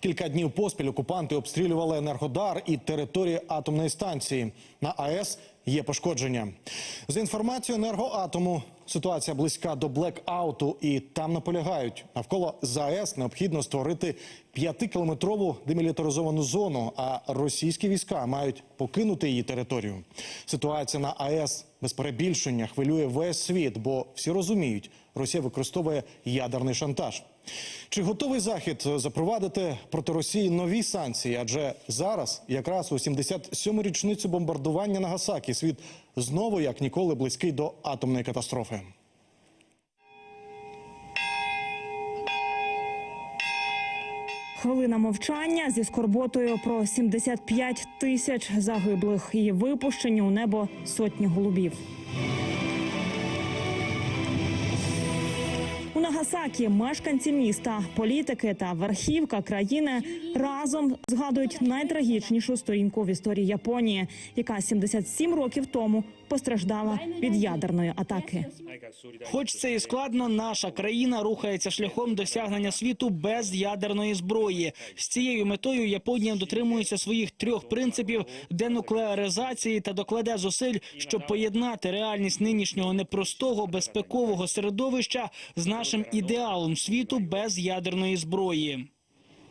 Кілька днів поспіль окупанти обстрілювали Енергодар і території атомної станції. На АЕС є пошкодження. За інформацією енергоатому, ситуація близька до блекауту, і там наполягають. Навколо ЗАЕС необхідно створити п'ятикілометрову демілітаризовану зону, а російські війська мають покинути її територію. Ситуація на АЕС без перебільшення хвилює весь світ, бо всі розуміють, Росія використовує ядерний шантаж. Чи готовий захід запровадити проти Росії нові санкції? Адже зараз, якраз у 77-му річницю бомбардування Нагасакі, світ знову як ніколи близький до атомної катастрофи. Хвилина мовчання зі скорботою про 75 тисяч загиблих і випущені у небо сотні голубів. Нагасакі мешканці міста, політики та верхівка країни разом згадують найтрагічнішу сторінку в історії Японії, яка 77 років тому постраждала від ядерної атаки. Хоч це і складно, наша країна рухається шляхом досягнення світу без ядерної зброї. З цією метою Японія дотримується своїх трьох принципів денуклеаризації та докладе зусиль, щоб поєднати реальність нинішнього непростого безпекового середовища з нашим ідеалом світу без ядерної зброї.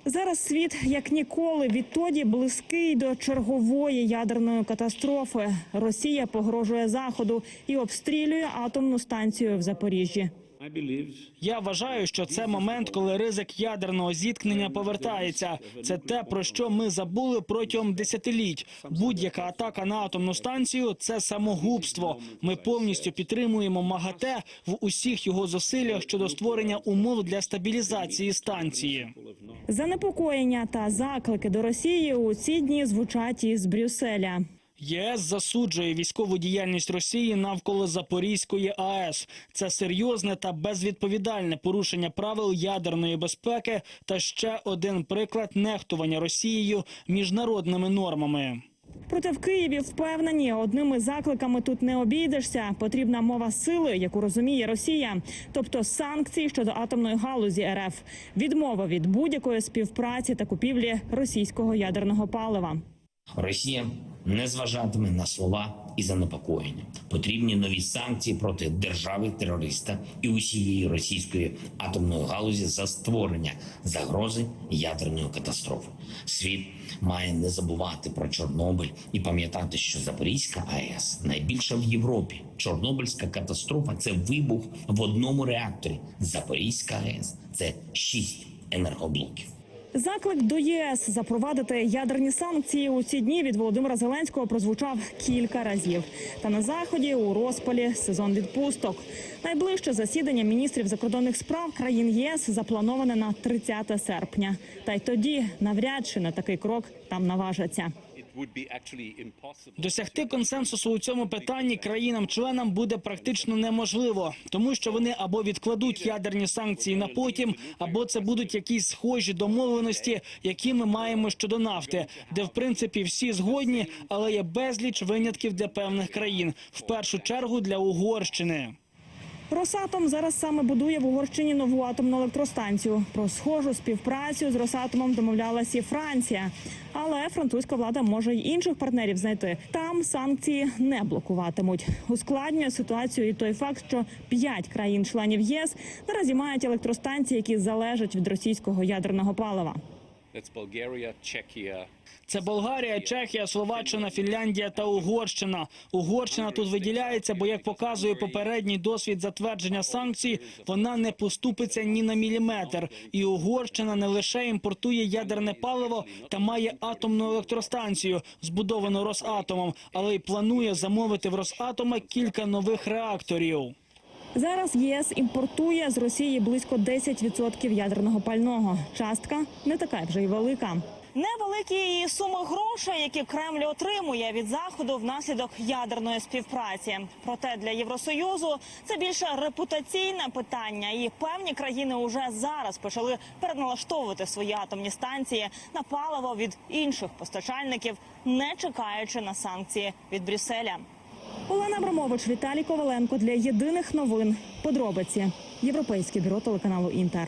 Зараз світ як ніколи відтоді близький до чергової ядерної катастрофи. Росія погрожує заходу і обстрілює атомну станцію в Запоріжжі. Я вважаю, що це момент, коли ризик ядерного зіткнення повертається. Це те, про що ми забули протягом десятиліть. Будь-яка атака на атомну станцію це самогубство. Ми повністю підтримуємо МАГАТЕ в усіх його зусиллях щодо створення умов для стабілізації станції. Занепокоєння та заклики до Росії у ці дні звучать із Брюсселя. ЄС засуджує військову діяльність Росії навколо Запорізької АЕС. Це серйозне та безвідповідальне порушення правил ядерної безпеки та ще один приклад нехтування Росією міжнародними нормами. Проте в Києві впевнені, одними закликами тут не обійдешся. Потрібна мова сили, яку розуміє Росія, тобто санкції щодо атомної галузі РФ, відмова від будь-якої співпраці та купівлі російського ядерного палива. Росія не зважатиме на слова і занепокоєння. Потрібні нові санкції проти держави терориста і усієї російської атомної галузі за створення загрози ядерної катастрофи. Світ має не забувати про Чорнобиль і пам'ятати, що Запорізька АЕС найбільша в Європі. Чорнобильська катастрофа це вибух в одному реакторі. Запорізька АЕС це шість енергоблоків. Заклик до ЄС запровадити ядерні санкції у ці дні від Володимира Зеленського прозвучав кілька разів. Та на заході у розпалі сезон відпусток. Найближче засідання міністрів закордонних справ країн ЄС заплановане на 30 серпня. Та й тоді навряд чи на такий крок там наважаться. Досягти консенсусу у цьому питанні країнам-членам буде практично неможливо, тому що вони або відкладуть ядерні санкції на потім, або це будуть якісь схожі домовленості, які ми маємо щодо нафти, де в принципі всі згодні, але є безліч винятків для певних країн, в першу чергу для Угорщини. Росатом зараз саме будує в Угорщині нову атомну електростанцію. Про схожу співпрацю з Росатомом домовлялася і Франція. Але французька влада може й інших партнерів знайти. Там санкції не блокуватимуть. Ускладнює ситуацію і той факт, що п'ять країн-членів ЄС наразі мають електростанції, які залежать від російського ядерного палива. Це Болгарія, Чехія, Словаччина, Фінляндія та Угорщина. Угорщина тут виділяється, бо як показує попередній досвід затвердження санкцій, вона не поступиться ні на міліметр. І Угорщина не лише імпортує ядерне паливо та має атомну електростанцію, збудовану Росатомом, але й планує замовити в Росатома кілька нових реакторів. Зараз ЄС імпортує з Росії близько 10% ядерного пального. Частка не така вже й велика. Невеликі і суми грошей, які Кремль отримує від заходу внаслідок ядерної співпраці. Проте для Євросоюзу це більше репутаційне питання, і певні країни уже зараз почали переналаштовувати свої атомні станції на паливо від інших постачальників, не чекаючи на санкції від Брюсселя. Олена Абрамович, Віталій Коваленко для єдиних новин. Подробиці Європейське бюро телеканалу Інтер.